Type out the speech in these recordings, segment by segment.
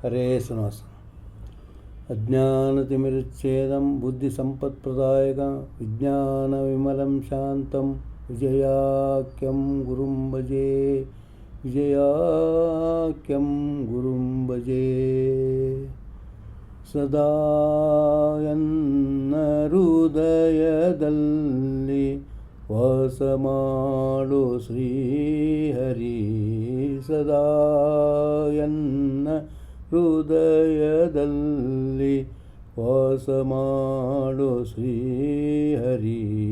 ಹರೇ ಶ್ರೀನಿವಾಸ ಅಜ್ಞಾನತಿಮಿರುಚ್ಛೇದಂ ಬುದ್ಧಿಸಂಪತ್ಪ್ರದಾಯಕ ವಿಜ್ಞಾನವಿಮಲಂ ಶಾಂತಂ ವಿಜಯಾಖ್ಯಂ ಗುರುಂ ಭಜೆ ವಿಜಯಾಖ್ಯಂ ಗುರುಂ ಭಜೆ ಸದಾ ಎನ್ನ ಹೃದಯದಲ್ಲಿ ವಾಸ ಮಾಡು ಶ್ರೀಹರಿ ಸದಾ ಎನ್ನ ಹೃದಯದಲ್ಲಿ ವಾಸ ಮಾಡು ಶ್ರೀಹರಿ.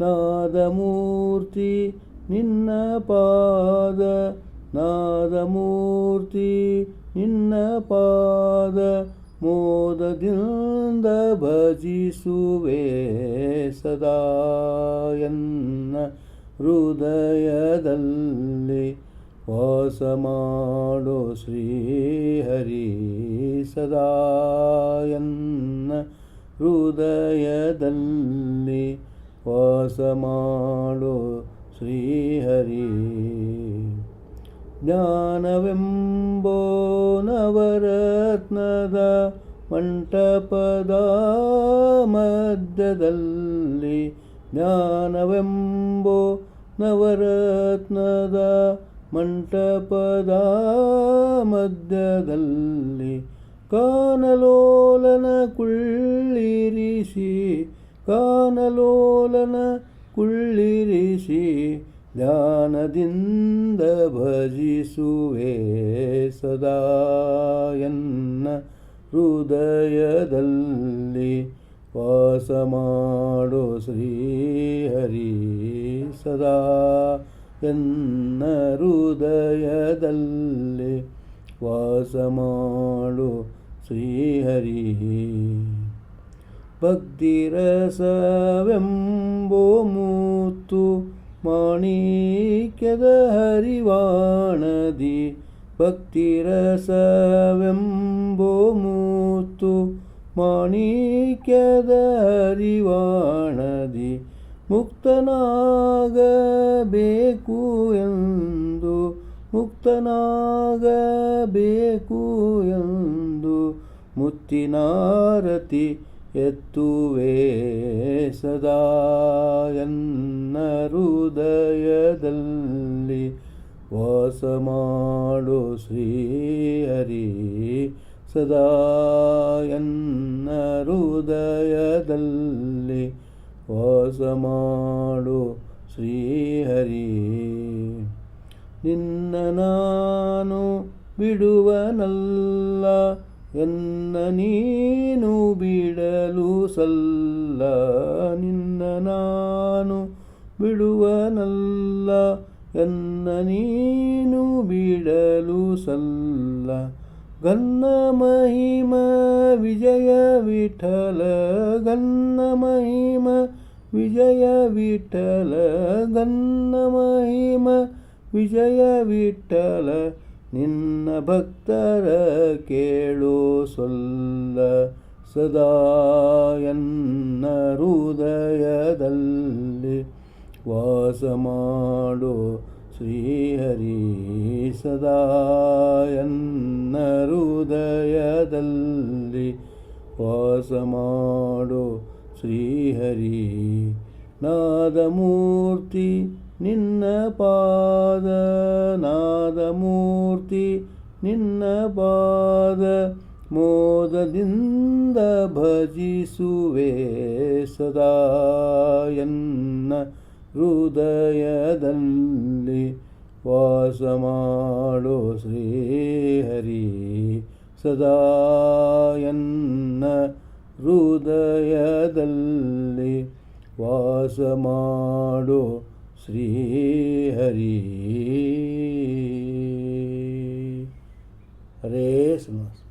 ನಾದಮೂರ್ತಿ, ನಿನ್ನ ಪಾದ. ನಾದಮೂರ್ತಿ, ನಿನ್ನ ಪಾದ. ಮೋದದಿಂದ ಭಜಿಸುವೆ ಸದಾ ಎನ್ನ ಹೃದಯದಲ್ಲಿ. ವಾಸ ಮಾಡು ಶ್ರೀಹರಿ ಸದಾ ಎನ್ನ ಹೃದಯದಲ್ಲಿ ವಾಸ ಮಾಡು ಶ್ರೀಹರಿ ಜ್ಞಾನವೆಂಬೋ ನವರತ್ನದ ಮಂಟಪದ ಮಧ್ಯದಲ್ಲಿ ಜ್ಞಾನವೆಂಬೋ ನವರತ್ನದ ಮಂಟಪದ ಮಧ್ಯದಲ್ಲಿ ಕಾನಲೋಲನ ಕುಳ್ಳಿರಿಸಿ ಕಾನಲೋಲನ ಕುಳ್ಳಿರಿಸಿ ಧ್ಯಾನದಿಂದ ಭಜಿಸುವೆ ಸದಾ ಎನ್ನ ಹೃದಯದಲ್ಲಿ ವಾಸ ಮಾಡು ಶ್ರೀಹರಿ ಸದಾ. ಎನ್ನ ಹೃದಯದಲ್ಲಿ ವಾಸ ಮಾಡು ಶ್ರೀಹರಿ. ಭಕ್ತಿರಸವೆಂಬೋ ಮೂತು ಮಾಣಿಕ್ಯದ ಹರಿವಾಣದಿ. ಭಕ್ತಿರಸವೆಂಬೋ ಮೂತು ಮಾಣಿಕ್ಯದ ಹರಿವಾಣದಿ. ಮುಕ್ತನಾಗಬೇಕು ಎಂದು ಮುಕ್ತನಾಗಬೇಕು ಎಂದು ಮುತ್ತಿನಾರತಿ ಎತ್ತುವೆ ಸದಾ ಎನ್ನ ಹೃದಯದಲ್ಲಿ ವಾಸ ಮಾಡು ಶ್ರೀಹರಿ ಸದಾ ಎನ್ನ ಹೃದಯದಲ್ಲಿ ವಾಸ ಮಾಡು ಶ್ರೀಹರಿ. ನಿನ್ನ ನಾನು ಬಿಡುವನಲ್ಲ ಎನ್ನ ನೀನು ಬಿಡಲು ಸಲ್ಲ. ನಿನ್ನ ನಾನು ಬಿಡುವನಲ್ಲ ಎನ್ನ ನೀನು ಬಿಡಲು ಸಲ್ಲ. ಗನ್ನ ಮಹಿಮ ವಿಜಯ ವಿಠಲ, ಗನ್ನ ಮಹಿಮ ವಿಜಯ ವಿಠಲ ಗನ್ನ ಮಹಿಮ. ವಿಜಯ ವಿಠಲ, ನಿನ್ನ ಭಕ್ತರ ಕೇಳು ಸೊಲ್ಲ. ಸದಾ ಎನ್ನ ಹೃದಯದಲ್ಲಿ ವಾಸ ಮಾಡು. ಶ್ರೀಹರಿ, ಸದಾ ಎನ್ನ ಹೃದಯದಲ್ಲಿ ವಾಸ ಮಾಡು. ಶ್ರೀಹರಿ ನಾದಮೂರ್ತಿ ನಿನ್ನ ಪಾದ, ನಾದಮೂರ್ತಿ ನಿನ್ನ ಪಾದ, ಮೋದದಿಂದ ಭಜಿಸುವೆ ಸದಾಯನ್ನ ಹೃದಯದಲ್ಲಿ ವಾಸ ಮಾಡು ಶ್ರೀಹರಿ ಸದಾ ಎನ್ನ ಹೃದಯದಲ್ಲಿ ವಾಸ ಮಾಡು ಶ್ರೀಹರಿ ಹರೇ ಶ್ರೀನಿವಾಸ.